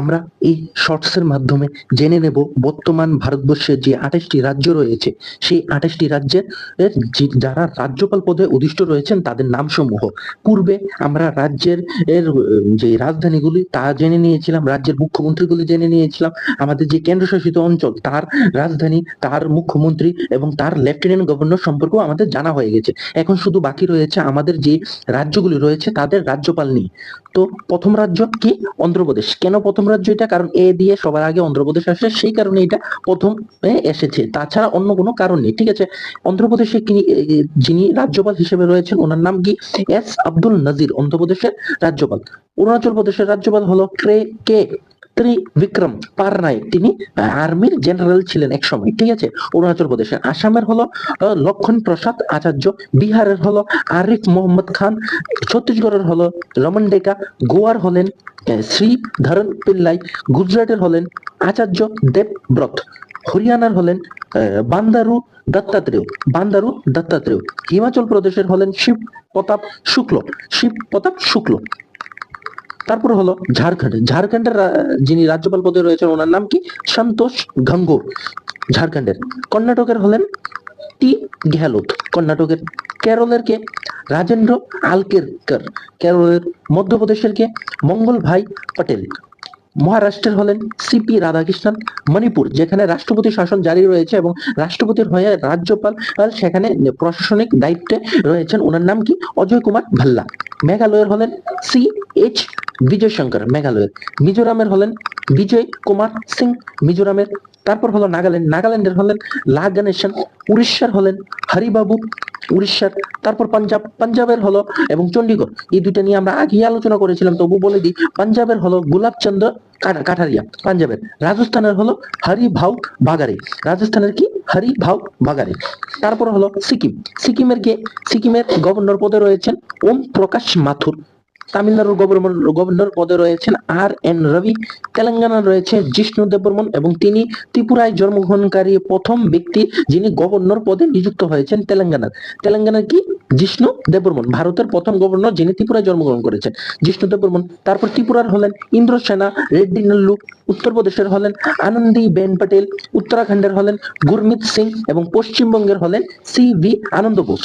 আমরা এই শর্টসের মাধ্যমে জেনে নেব বর্তমান ভারতবর্ষের যে আঠাশটি রাজ্য রয়েছে, সেই আঠাশটি রাজ্যের যারা রাজ্যপাল পদে অধিষ্ঠ রয়েছেন তাদের নামসমূহ। পূর্বে আমরা রাজ্যের, এর যে রাজধানীগুলি তা জেনে নিয়েছিলাম, রাজ্যের মুখ্যমন্ত্রীগুলি জেনে নিয়েছিলাম, আমাদের যে কেন্দ্রশাসিত অঞ্চল তার রাজধানী, তার মুখ্যমন্ত্রী এবং তার লেফটেন্যান্ট গভর্নর সম্পর্কেও আমাদের জানা হয়ে গেছে। এখন শুধু বাকি রয়েছে আমাদের যে রাজ্যগুলি রয়েছে তাদের রাজ্যপাল নিয়ে তো প্রথম রাজ্য কি? অন্ধ্রপ্রদেশ। কেন প্রথম রাজ্য এটা? কারণ এ দিয়ে সবার আগে অন্ধ্রপ্রদেশ আসে, সেই কারণে এটা প্রথম এসেছে। তাছাড়া অন্য কোনো কারণ নেই, ঠিক আছে? অন্ধ্রপ্রদেশে যিনি রাজ্যপাল হিসেবে রয়েছেন, ওনার নাম কি? এস আব্দুল নাজির, অন্ধ্রপ্রদেশের রাজ্যপাল। অরুণাচল প্রদেশের রাজ্যপাল হলো ক্রে, কে, ত্রিবিক্রম পারনাইক তিনি আর্মির জেনারেল ছিলেন এক সময় ঠিক আছে? অরুণাচল প্রদেশের। আসামের হলো লক্ষণ প্রসাদ আচার্য। বিহারের হলো আরিফ মোহাম্মদ খান। ছত্তিশগড়ের হলো রমন ডেকা গোয়ার হলেন শ্রী ধরন পিল্লাই, গুজরাটের হলেন আচার্য দেবব্রত, হরিয়ানার হলেন বান্দারু দত্তাত্রেয় বান্দারু দত্তাত্রেয়, হিমাচল প্রদেশের হলেন শিব প্রতাপ শুক্ল, শিব প্রতাপ শুক্ল। তারপর হলো ঝাড়খণ্ড, ঝাড়খণ্ডের যিনি রাজ্যপাল পদে রয়েছেন, ওনার নাম কি? সন্তোষ গঙ্গোর ঝাড়খণ্ডের। কর্ণাটকের হলেন টি গেহলোত, কর্ণাটকের। কেরলের কে? রাজেন্দ্র আলকেরকর কেরলের মধ্যপ্রদেশের কে? মঙ্গল ভাই পটেল। মহারাষ্ট্রের হলেন সিপি রাধাকৃষ্ণন মণিপুর, যেখানে রাষ্ট্রপতি শাসন জারি রয়েছে এবং রাষ্ট্রপতির হয়ে রাজ্যপাল সেখানে প্রশাসনিক দায়িত্বে রয়েছেন। ওনার নাম কি? অজয় কুমার ভাল্লা। মেঘালয়ের হলেন সি এইচ বিজয় শঙ্কর মেঘালয়ের মিজোরামের হলেন বিজয় কুমার সিং মিজোরামের। তারপর হলো নাগাল্যান্ড। নাগাল্যান্ডের হলেন লা গণেশন। উড়িষ্যার হলেন হরিবাবু উড়িষ্যার। তারপর পাঞ্জাব। পাঞ্জাবের হলো এবং চণ্ডীগড়। এই দুইটা নিয়ে আমরা আগে আলোচনা করেছিলাম, তবু বলে দিই, পাঞ্জাবের হলো গোলাপচন্দ্র কাঠারিয়া, পাঞ্জাবের। রাজস্থানের হলো হরি ভাউ বাগারে রাজস্থানের কি? হরি ভাউ বাগারে তারপর হলো সিকিম। সিকিমের কে? সিকিমের গভর্নর পদে রয়েছেন ওম প্রকাশ মাথুর। তামিলনাড়ুর গভর্নর গভর্নর পদে রয়েছেন আর এন রবি তেলেঙ্গানা রয়েছে জিষ্ণু দেববর্মন এবং তিনি ত্রিপুরায় জন্মগ্রহণকারী প্রথম ব্যক্তি যিনি গভর্নর পদে নিযুক্ত হয়েছেন তেলেঙ্গানার। তেলেঙ্গানার কি? জিষ্ণু দেববর্মন, ভারতের প্রথম গভর্নর যিনি ত্রিপুরায় জন্মগ্রহণ করেছেন। জিষ্ণু দেববর্মন, তারপর ত্রিপুরার হলেন ইন্দ্র সেনা রেড্ডি নাল্লু, উত্তরপ্রদেশের হলেন আনন্দী বেন পটেল উত্তরাখণ্ডের হলেন গুরমিত সিং এবং পশ্চিমবঙ্গের হলেন সি ভি আনন্দ বোস